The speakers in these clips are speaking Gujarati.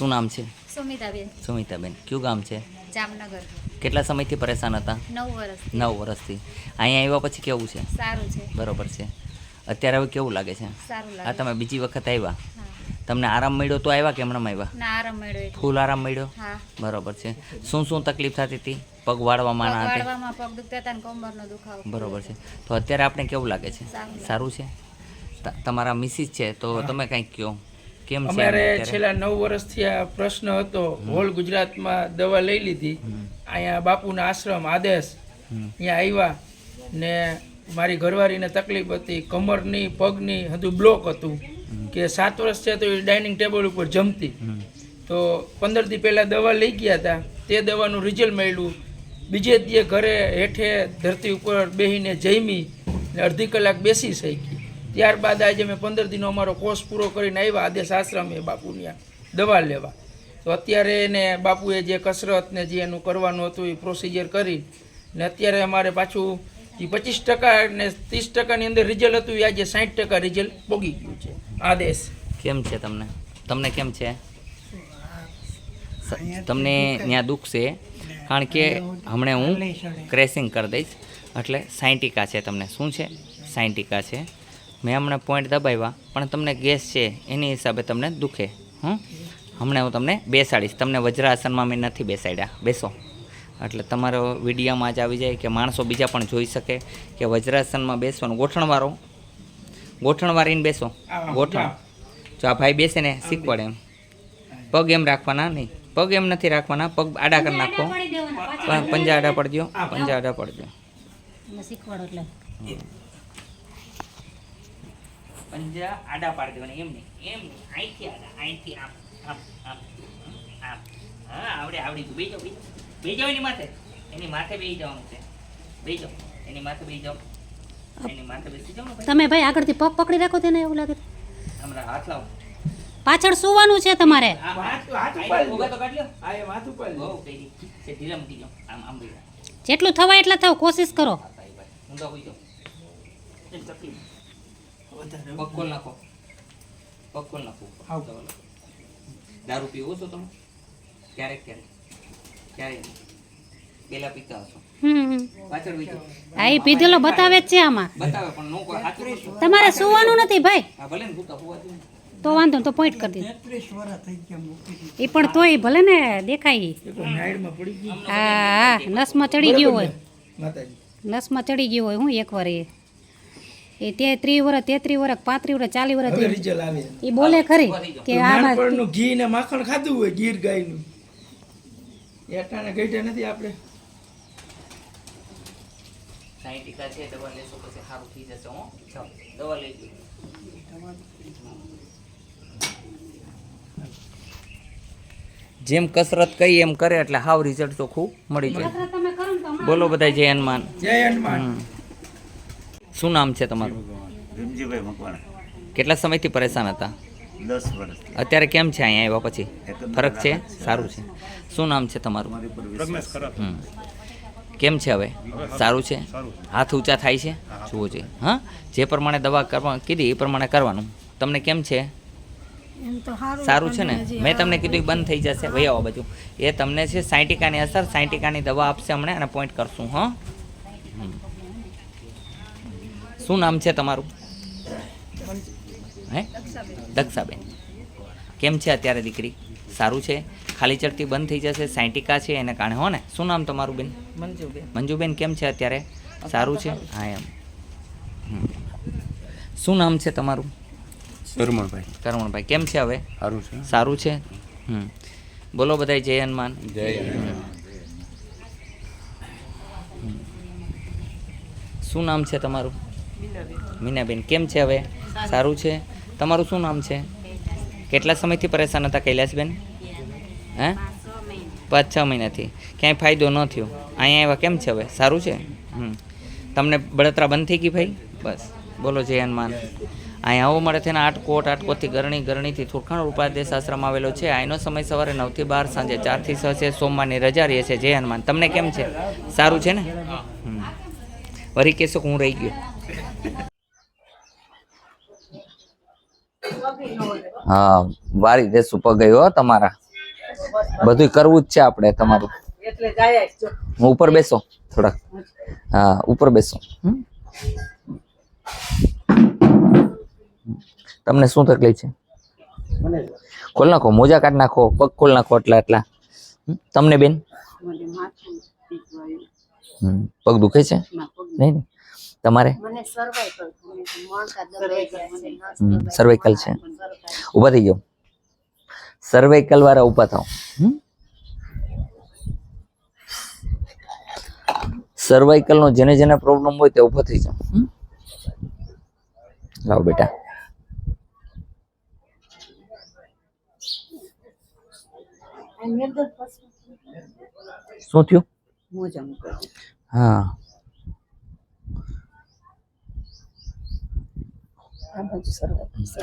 શું નામ છે? સુમિતાબેન. સુમિતાબેન. કયું ગામ છે? જામનગર. કેટલા સમયથી પરેશાન હતા? નવ વર્ષ નવ વર્ષથી. અહીંયા આવ્યા પછી કેવું છે? સારું છે. બરોબર છે. અત્યારે હવે કેવું લાગે છે? સારું આ તમે બીજી વખત આવ્યા? તમને આરામ મળ્યો તો આવ્યા કે હમણાં આવ્યા? ના આરામ મળ્યો ફૂલ આરામ મળ્યો? હા. બરોબર છે. શું શું તકલીફ થતી હતી? પગ વાળવામાં ના હતી? વાળવામાં પગ દુખતા હતા ને કમરનો દુખાવો. બરોબર છે. તો અત્યારે આપણે કેવું લાગે છે? સારું. છે? ત- તમારા મિસિસ છે તો તમે કંઈક કહો. કેમ છે અમારે છેલ્લા નવ વર્ષથી આ પ્રશ્ન હતો. હોલ ગુજરાતમાં દવા લઈ લીધી. અહીંયા બાપુના આશ્રમ આદેશ અહીંયા આવ્યા ને મારી ઘરવાળીને તકલીફ હતી. કમરની પગની હતું બ્લોક હતું. કે સાત વર્ષ છે તો એ ડાઇનિંગ ટેબલ ઉપર જમતી. તો પંદર દી પહેલાં દવા લઈ ગયા હતા. તે દવાનું રિઝલ્ટ મળ્યું. બીજે દીએ ઘરે હેઠે ધરતી ઉપર બેસીને જમી અડધી કલાક બેસી શકી. ત્યારબાદ આજે મેં પંદર દિનો અમારો કોર્સ પૂરો કરીને આવ્યા. આદેશ આશ્રમે બાપુની દવા લેવા. તો અત્યારે એને બાપુએ જે કસરત ને જે એનું કરવાનું હતું એ પ્રોસિજર કરી ને અત્યારે અમારે પાછું એ પચીસ ટકા ને ત્રીસ ટકાની અંદર રિઝલ્ટ હતું એ આજે સાઠ ટકા રિઝલ્ટ પોગી ગયું છે. આદેશ. કેમ છે તમને? તમને કેમ છે? તમને ત્યાં દુઃખ છે? કારણ કે હમણાં હું ક્રેસિંગ કરી દઈશ. એટલે સાયન્ટિકા છે તમને. શું છે? સાયન્ટિકા છે. મેં હમણાં પોઈન્ટ દબાવ્યા પણ તમને ગેસ છે એની હિસાબે તમને દુખે. હં હમણાં હું તમને બેસાડીશ. તમને વજ્રાસનમાં મેં નથી બેસાડ્યા. બેસો. એટલે તમારો વિડીયામાં જ આવી જાય કે માણસો બીજા પણ જોઈ શકે કે વજ્રાસનમાં બેસવાનું. ગોઠણવાળો ગોઠણ વાળીને બેસો. ગોઠણ. જો આ ભાઈ બેસે ને શીખવાડે એમ. પગ એમ રાખવાના નહીં. પગ એમ નથી રાખવાના. પગ આડા કરી નાખો. પંજા આડા પડજો પંજા આડા પડજો શીખવાડો એટલે. પંજા આડા પાડી દેવાના એમ નહીં એમ નહીં. અહીંથી આડા અહીંથી આમ આમ આમ આમ. હા આવડે આવડી. ગયું બેજો બેજો બેજો એની માથે. એની માથે બેસી જવાનું છે. બેજો એની માથે બેસી જાઓ. એની માથે બેસી જાઓ તમે ભાઈ આગળથી પગ પકડી રાખો તેને એવું લાગે હમણાં હાથ લાવો. પાછળ સુવાનું છે તમારે. તો જેટલું થવાય એટલા થાવ કોશિશ કરો. હા ભાઈ ખોલ નાખો. પક્કો નાખો. દારૂ પીવો છો તમે? ક્યારેક ક્યારેક? ક્યારેક. પેલા પીતા હશો. હમ હમ. પાછળ બીજો. આ એ પીધેલો બતાવે જ છે આમાં. બતાવે પણ નો કોઈ હાથ તમારે સુવાનું નથી ભાઈ. હા ભલે ને ભૂતા હોવા જોઈએ. તો વાંધો નહીં, તો પોઈન્ટ કરી દે. એ પણ તોય ભલે ને દેખાય. હા હા નસમાં ચડી ગયો હોય. માતાજી. નસમાં ચડી ગયો હોય હું એકવાર એ. એ તે ત્રી વર્ષ તેત્રી વર્ષ પાંત્રી વર્ષ ચાલી વર્ષ એ બોલે ખરી કે આમાં ઘી ને માખણ ખાધું હોય ગીર ગાયનું. એ અટાણે ગઈઢે નથી આપણે. સાંઈ છે દવા લેશો પછી સારું થઈ જશે હો. દવા લઈ જેમ કસરત કહી એમ કરે એટલે હાવ રિઝલ્ટ તો ખૂબ મળી જાય. બોલો બધા જય હનુમાન. જય હનુમાન. શું નામ છે તમારું? ભીમજીભાઈ મકવાણા. કેટલા સમયથી પરેશાન હતા? દસ વર્ષ અત્યારે કેમ છે અહીંયા આવ્યા પછી? ફરક છે? સારું છે. શું નામ છે તમારું? હમ. કેમ છે હવે? સારું. છે? હાથ ઊંચા થાય છે? જુઓ જોઈએ હા? જે પ્રમાણે દવા કરવા કીધી એ પ્રમાણે કરવાનું. તમને કેમ છે? સારું છે ને? મેં તમને કીધું બંધ થઈ જશે. ભાઈ આવો બાજુ એ તમને છે સાયન્ટિકાની અસર. સાયન્ટિકાની દવા આપશે હમણાં અને પોઈન્ટ કરશું હા. શું નામ છે તમારું? હે? દક્ષાબેન. કેમ છે અત્યારે દીકરી? સારું છે? ખાલી ચડતી બંધ થઈ જશે સાયન્ટિકા છે એને કારણે હો ને? શું નામ તમારું બેન? મંજુબેન. મંજુબેન કેમ છે અત્યારે? સારું છે? હા એમ. હમ. શું નામ છે તમારું? કરમણભાઈ કરમણભાઈ કેમ છે હવે? સારું છે. સારું છે? હમ. બોલો બધાય જય હનુમાન. જય શું નામ છે તમારું? મીનાબેન, કેમ છે હવે? સારું છે? તમારું શું નામ છે? કેટલા સમયથી પરેશાન હતા કૈલાસબેન હે? પાંચ છ મહિનાથી. ક્યાંય ફાયદો ન થયો. અહીંયા એવા કેમ છે હવે? સારું છે? હમ. તમને બળતરા બંધ થઈ ગઈ ભાઈ? બસ. બોલો જય હનુમાન. અહીંયા આવો મળે છે ને આટકોટ આટકોટથી ગરણી, ગરણીથી થોડખાણ ઉપાદેશ આશ્રમ આવેલો છે. આનો સમય સવારે નવથી બાર, સાંજે ચારથી છ છે. સોમવારની રજા રહે છે. જય હનુમાન. તમને કેમ છે? સારું છે ને? વરી કહેશો હું રહી ગયો. હા વારી દેશું પગ હો તમારા. બધું કરવું જ છે આપણે તમારું. હું ઉપર બેસો થોડાક. હા ઉપર બેસો? તમને શું તકલીફ છે? ખોલ નાખો મોજા કાઢ નાખો પગ ખોલ નાખો એટલા એટલા. તમને બેન. પગ દુખે છે? નહીં. તમારે? મને સર્વાઈકલ ગયા છે. ઊભા થઈ જાઓ. સર્વાઈકલ વાળા ઊભા થાવ સર્વાઈકલ નો જેને જેને પ્રોબ્લેમ હોય તે ઊભા થઈ જાઓ. લાવો બેટા. શું થયું? હા.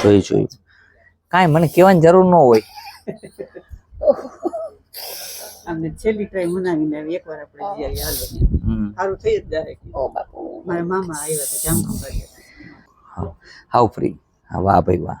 જોયું જોઈ કાંઈ મને કહેવાની જરૂર ન હોય. આમને છેલ્લી ટ્રાય મનાવીને આવી એકવાર આપણે જઈએ હાલો. સારું થઈ જ જાય. મારા મામા આવ્યા હતા જામખંભાળી હતા. હા હાવ ફ્રી હા વાહ ભાઈ વાહ.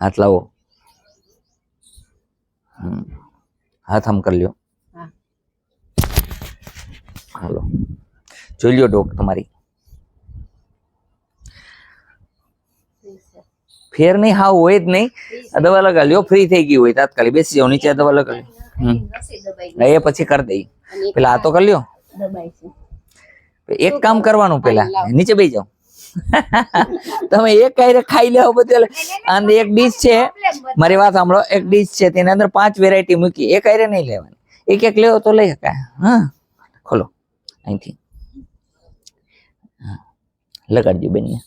હાથ લાવો. હાથ આમ કરી લ્યો. હા. હાલો. જોઈ લ્યો ડોક તમારી. ફેર નહીં હાવ હોય જ નહીં. દવા લગાડી લ્યો ફ્રી થઈ ગઈ હોય તાત્કાલિક. બેસી જાઓ નીચે દવા હમ. નસી એ પછી કરી દઈ. પેલા આ તો કરી લ્યો. એક કામ કરવાનું પેલા. નીચે બેસી જાઓ. તમે એક કાંઈ ખાઈ લેવો બધું અને એક ડીશ છે મારી વાત સાંભળો એક ડીશ છે તેની અંદર પાંચ વેરાયટી મૂકી એક આયરે નહીં લેવાની. એક એક લેવો તો લઈ શકાય. હા. ખોલો. અહીંથી. લગાડજો બેનને.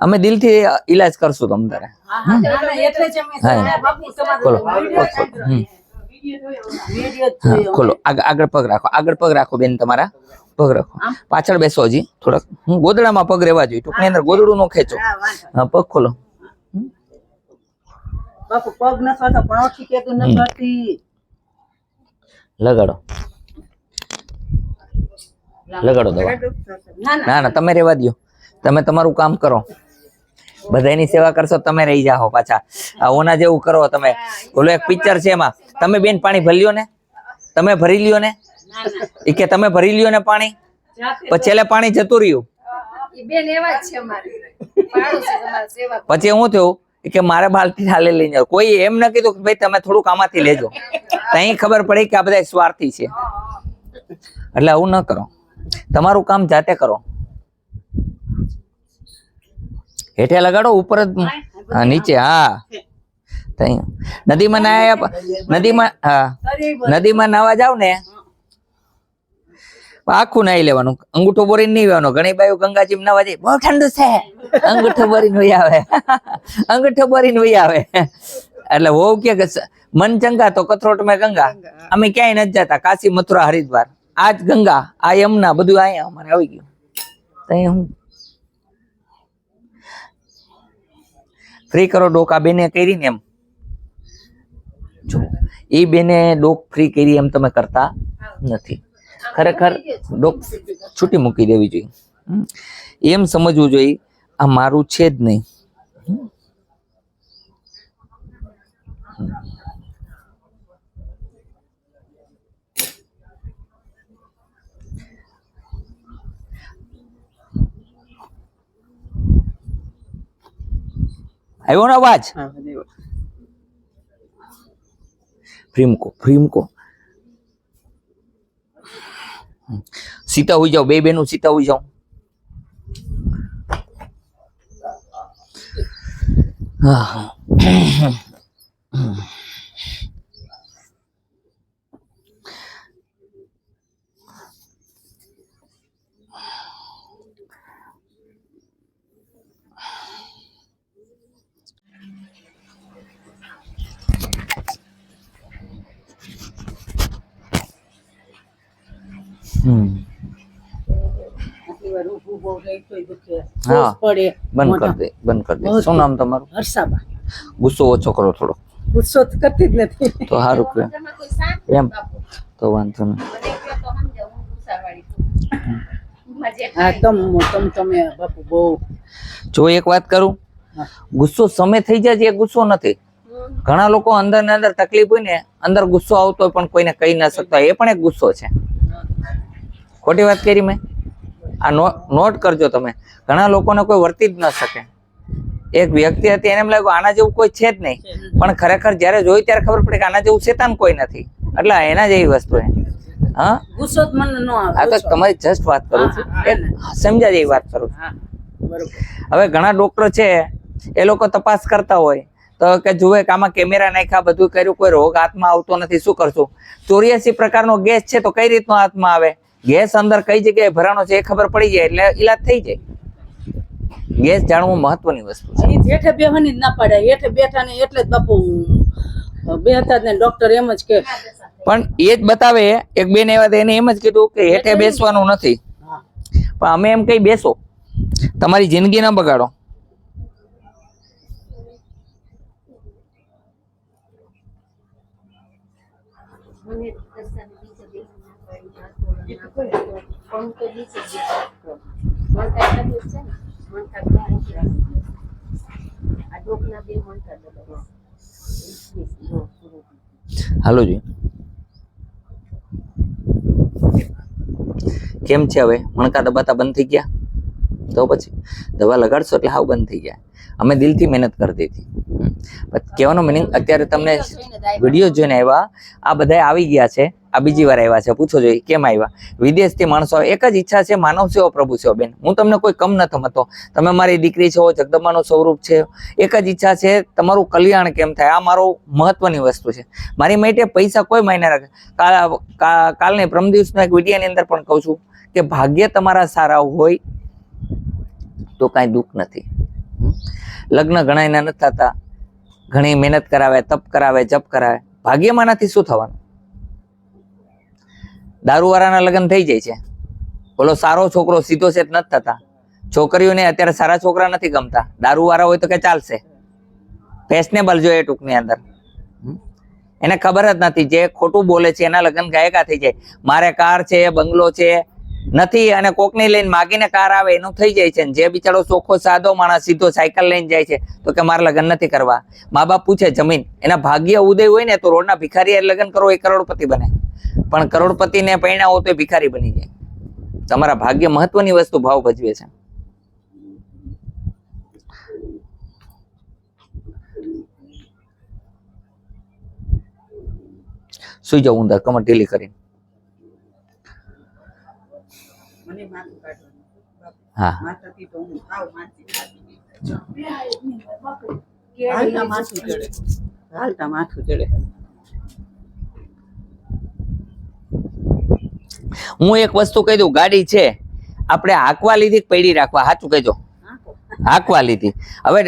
અમે દિલથી ઈલાજ કરશું તમ તારે. ના, ખોલો. આગળ પગ રાખો. આગળ પગ રાખો બેન તમારા. પગ રાખો. પાછળ બેસો હજી. થોડાક. હું ગોદડામાં પગ રહેવા જોઈએ ટૂંકની અંદર ગોદડું નો ખેંચો. પગ ખોલો. પગ ન થતો પણ ઓછી કેતું ન થતી લગાડો. લગાડો દવા. ના ના. તમે રહેવા દ્યો. તમે તમારું કામ કરો. બધાની સેવા કરશો તમે રહી જાઓ પાછા. આ ઓના જેવું કરો તમે. ઓલો એક પિક્ચર છે એમાં. તમે બેન પાણી ભરી લ્યો ને તમે ભરી લ્યો ને એ કે તમે ભરી લ્યો ને પાણી પછી પાણી જતું રહ્યું. પછી હું થયું? કે મારે બાલટી હાલે લઈને કોઈ એમ ન કીધું કે ભાઈ તમે થોડું આમાંથી લેજો. ત્યાં ખબર પડી કે આ બધા સ્વાર્થી છે. એટલે આવું ન કરો. તમારું કામ જાતે કરો. હેઠે લગાડો ઉપર જ નીચે હા. ત્યાં નદીમાં નાયા નદીમાં નદીમાં નાવા જાવ ને, આખું નાઈ લેવાનું. અંગૂઠો બોરીને નહીં લેવાનો ઘણી બાયું ગંગાજી નાવા જાય. બહુ ઠંડુ છે. અંગૂઠો બોરીને વહી આવે. અંગૂઠો બોરીને વહી આવે. એટલે વહુ કે મન ચંગા તો કથરોટ મેં ગંગા. અમે ક્યાંય નથી જતા. કાશી, મથુરા, હરિદ્વાર. આ જ ગંગા, આ યમુના, બધું અહીંયા અમારે આવી ગયું. તો હું ફ્રી કરો ડોકા બેને કરીને એમ. એ બેને ડોક ફ્રી કરી એમ તમે કરતા નથી. ખરેખર ડોક છૂટી મૂકી દેવી જોઈએ. એમ સમજવું જોઈએ આ મારું છે જ નહીં. આવ્યો ને અવાજ? ફ્રીમકો ફ્રી મૂકો સીતા હોઈ જાઓ બે બેનું સીતા હોઈ જાઓ હા. હમ આટલી વાર ઊભું બહુ રહી તોય દુખે. હા. સોસ પડે બંધ કરી દે બંધ કરી દે. શું નામ તમારું? હર્ષાબા. ગુસ્સો ઓછો કરો થોડો. ગુસ્સો કરતી જ નથી. તો સારું કે. એમ. તો વાંધો નહીં. જો એક વાત કરું. ગુસ્સો સમય થઈ જાય છે એ ગુસ્સો નથી. ઘણા લોકો અંદર ને અંદર તકલીફ હોય ને અંદર ગુસ્સો આવતો હોય પણ કોઈને કહી ના શકતા. એ પણ એક ગુસ્સો છે. ખોટી વાત કરી મેં? આ નોટ કરજો તમે. ઘણા લોકોને કોઈ વર્તી જ ન શકે. એક વ્યક્તિ હતી એને એમ લાગ્યું આના જેવું કોઈ છે જ નહીં. પણ ખરેખર જ્યારે જોઈ ત્યારે ખબર પડે કે આના જેવું શેતાન કોઈ નથી. એટલે એના જેવી વસ્તુ હા? ગુસ્સો મને ન આવે આ તો તમારી જસ્ટ વાત કરું છું. સમજા જેવી વાત કરું છું. હવે ઘણા ડોક્ટર છે એ લોકો તપાસ કરતા હોય. તો કે જુએ કે આમાં કેમેરા નાખ્યા બધું કર્યું કોઈ રોગ હાથમાં આવતો નથી શું કરશું? ચોર્યાસી પ્રકારનો ગેસ છે તો કઈ રીતનો હાથમાં આવે? ગેસ અંદર કઈ જગ્યાએ ભરાણો છે એ ખબર પડી જાય એટલે ઈલાજ થઈ જાય. ગેસ જાણવું મહત્વની વસ્તુ છે. બેવાની હેઠે બેહવાની જ ના પાડે. હેઠે બેઠા ને એટલે જ બાપુ બે હતા જ ને ડોક્ટર એમ જ કે પણ એ જ બતાવે એક બેન એવા એને એમ જ કીધું કે હેઠે બેસવાનું નથી. પણ અમે એમ કઈ બેસો. તમારી જિંદગી ના બગાડો. મને હાલો જી. કેમ છે હવે? મણકા દબાતા બંધ થઈ ગયા? તો પછી દવા લગાડશો એટલે હાવ બંધ થઈ ગયા અમે દિલથી મહેનત કરતી હતી. કહેવાનો મિનિંગ અત્યારે તમને વીડિયો જોઈને આવ્યા. આ બધા આવી ગયા છે. આ બીજી વાર આવ્યા છે. પૂછો જોઈએ કેમ આવ્યા? વિદેશથી માણસો એક જ ઈચ્છા છે, માનવ સેવો, પ્રભુ સેવો. બેન, હું તમને કોઈ કમ ન થમતો તમે મારી દીકરી છો, જગદંબાનું સ્વરૂપ છે. એક જ ઈચ્છા છે, તમારું કલ્યાણ કેમ થાય? આ મારો મહત્વની વસ્તુ છે. મારી માટે પૈસા કોઈ માયને રાખે. કાલની પ્રમ દિવસના એક વિડીયાની અંદર પણ કહું છું કે ભાગ્ય તમારા સારા હોય તો કાંઈ દુઃખ નથી. લગ્ન ઘણા એના નથી થતા. ઘણી મહેનત કરાવે, તપ કરાવે, જપ કરાવે. ભાગ્યમાંનાથી શું થવાનું? દારૂવાળાના લગ્ન થઈ જાય છે. બોલો, સારો છોકરો સીધો સેટ નથી થતા. છોકરીઓને અત્યારે સારા છોકરા નથી ગમતા. દારૂવાળા હોય તો કે ચાલશે. ફેશનેબલ જોઈએ ટૂંકની અંદર? એને ખબર જ નથી. જે ખોટું બોલે છે, એના લગ્ન ગાયકા થઈ જાય. મારે કાર છે, બંગલો છે નથી અને કોકની લઈને માગીને કાર આવે, એનું થઈ જાય છે જે બિચારો ચોખ્ખો, સાદો માણસ સીધો સાયકલ લઈને જાય છે, તો કે મારે લગ્ન નથી કરવા. મા બાપ પૂછે, જમીન. એના ભાગ્ય ઉદય હોય ને, તો રોડના ભિખારી લગ્ન કરો, એ કરોડપતિ બને. પણ કરોડપતિને પૈણાવો તો એ ભિખારી બની જાય. તમારા ભાગ્ય મહત્વની વસ્તુ ભાવ ભજવે છે. સુઈ જાઉં ઊંધા, કમર ઢીલી કરીને મને માથું કાઢવાનું હા. હાલતા માથું ચડે હાલતા માથું ચડે હું એક વસ્તુ કહી દઉં ગાડી છે. આપણે હાંકવા લીધી પૈડી રાખવા? સાચું કહેજો. હાંકવા લીધી. હવે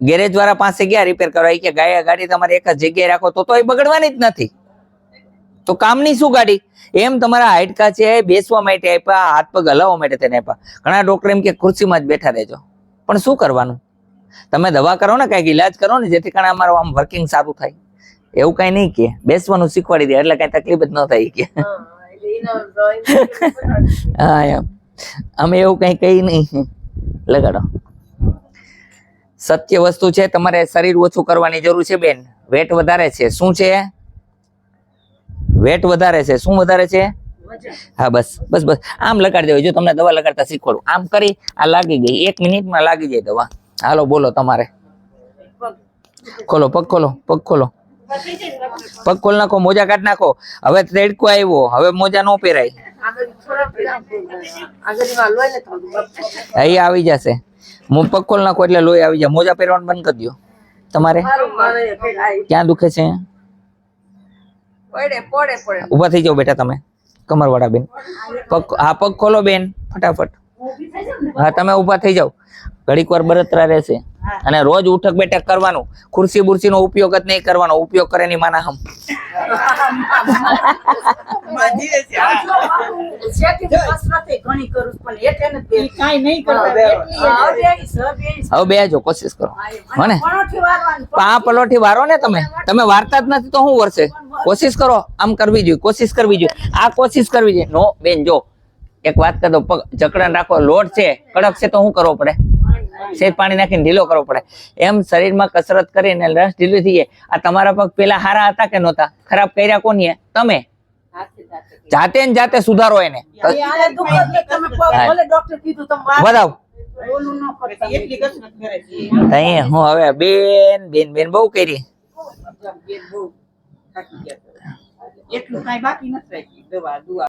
ગેરેજ વાળા પાસે ગયા રિપેર કરવા. કે ગાય ગાડી તમારે એક જ જગ્યાએ રાખો. તો તો એ બગડવાની જ નથી. તો કામની શું ગાડી? એમ તમારા હાડકા છે બેસવા માટે આપ્યા હાથ પગ હલાવવા માટે તેને આપ્યા ઘણા ડોક્ટર એમ કે ખુરશીમાં જ બેઠા રહેજો. પણ શું કરવાનું? તમે દવા કરો ને કંઈક ઈલાજ કરો ને જેથી કારણે અમારું આમ વર્કિંગ સારું થાય. એવું કઈ નહીં કે બેસવાનું શીખવાડી દે એટલે કઈ તકલીફ જ ન થાય કે. હા એમ. અમે એવું કઈ કહી નહીં. લગાડો. સત્ય વસ્તુ છે તમારે શરીર ઓછું કરવાની જરૂર છે બેન. વેટ વધારે છે. શું છે? વેટ વધારે છે. શું વધારે છે? હા બસ બસ બસ. આમ લગાડી દેવાય. જો તમને દવા લગાડતા શીખવાડું. આમ કરી આ લાગી ગઈ. એક મિનિટમાં લાગી જાય દવા. હાલો બોલો તમારે. ખોલો પગ ખોલો પગ ખોલો. પગ ખોલ નાખો મોજા કાઢ નાખો. હવે તેડકો આવ્યો. હવે મોજા નો પહેરાય. અહીં આવી જશે. હું પગ ખોલ નાખો એટલે લોહી આવી જાય. મોજા પહેરવાનું બંધ કરી દો તમારે? ક્યાં દુખે છે? ઊભા થઈ જાઓ બેટા તમે. કમરવાળા બેન. પગ, હા, પગ ખોલો બેન, ફટાફટ. હા, તમે ઊભા થઈ જાઓ. ઘડીક વાર બરતરા રહેશે. અને રોજ ઉઠક બેઠક કરવાનું. ખુરશી બુરશી નો ઉપયોગ જ નહીં કરવાનો. ઉપયોગ કરે ની માના હમ. હવે કોશિશ કરો. હો ને? પણોઠી વારવાની, પણ આ પલોઠી વારો ને તમે? તમે વાર્તા જ નથી તો શું વરસે? કોશિશ કરો. આમ કરવી જોઈએ કોશિશ કરવી જોઈએ. આ કોશિશ કરવી જોઈએ. નો બેન જો એક વાત કરી પગ જકડન રાખો. લોટ છે કડક છે તો શું કરવો પડે? સેજ પાણી નાખીને ઢીલો કરવો પડે. એમ શરીરમાં કસરત કરીને રસ ઢીલું થઈ જાય. આ તમારા પગ પેલા હારા હતા કે નહોતા? ખરાબ કર્યા કોની તમે? જાતે ને જાતે સુધારો એને. બતાવ. ઓલું ન કરતા. એટલી કસરત કરે છે. તઈ હું હવે બેન બેન બેન બહુ કરી. બેન બહુ થાકી ગયા છે. એટલું કાંઈ બાકી નથી દવા દુઆ.